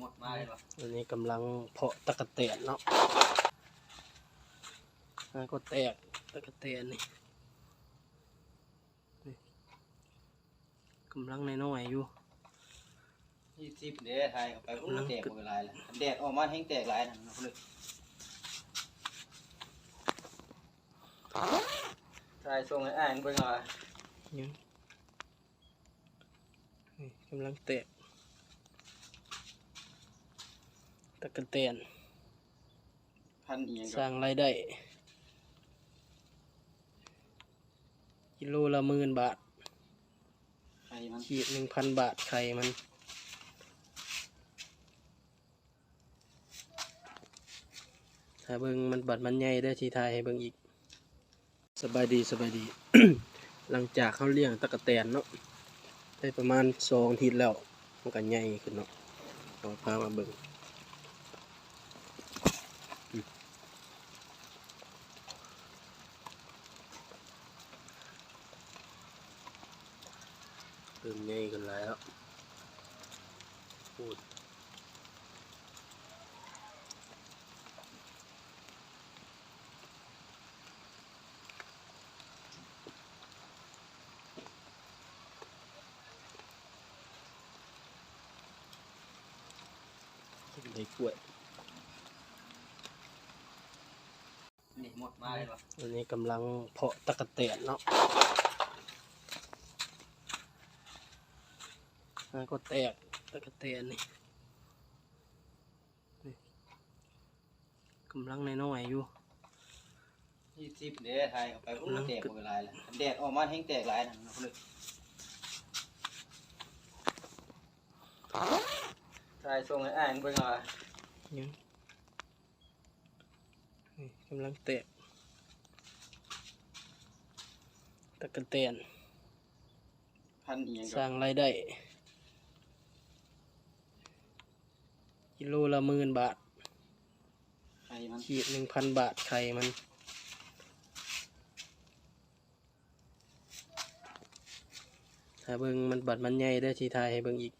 หมดมาเลยปะอันนี้กำลังเพาะตะกะแตนเนาะอ่าก็แตกตะกะแตนนี่นี่กำลังน้อยๆอยู่ยี่สิบเด้ไทยเอาไปโอ้แตกหมดเวลาแล้วแดดออกมาแห้งแตกหลายนะนะเลยไทยส่งให้อ่านเบิ่งเอายังนี่กำลังแตก ตะกะแตนพันเอียงสกับร้างรายได้กิโลละหมื่นบาทไทยมันขีดหนึ่งพันบาทไข่มันถ้าเบิ่งมันบัดมันใหญ่ได้อทีทายให้เบิ่งอีก สบายดีสบายดี หลังจากเขาเลี้ยงตะกะแตนเนาะได้ประมาณสองอาทิตย์แล้วมันก็ใหญ่ขึ้นเนาะลองพามาเบิ่ง เริ่มใหญ่ขึ้นแล้วพูดได้กล้วยนี่หมดมาเลยปะอันนี้กำลังเพาะตะกะแตนเนาะ อ่าก็แตกตะกะแตนนี่นี่กำลังน้อยๆอยู่ยี่สิบเด้ไทยเอาไปโอ้แตกหมดเวลาแล้วแดดออกมาแห้งแตกหลายนะนะเลยไทยส่งให้อ่านเบิ่งเอายังนี่กำลังแตกตะกะแตนพันเอียงสกับร้างรายได้ กิโลละหมื่นบาทไทยมันขีดหนึ่งพันบาทไข่มันถ้าเบิ่งมันบัดมันใหญ่ได้อทีทายให้เบิ่งอีก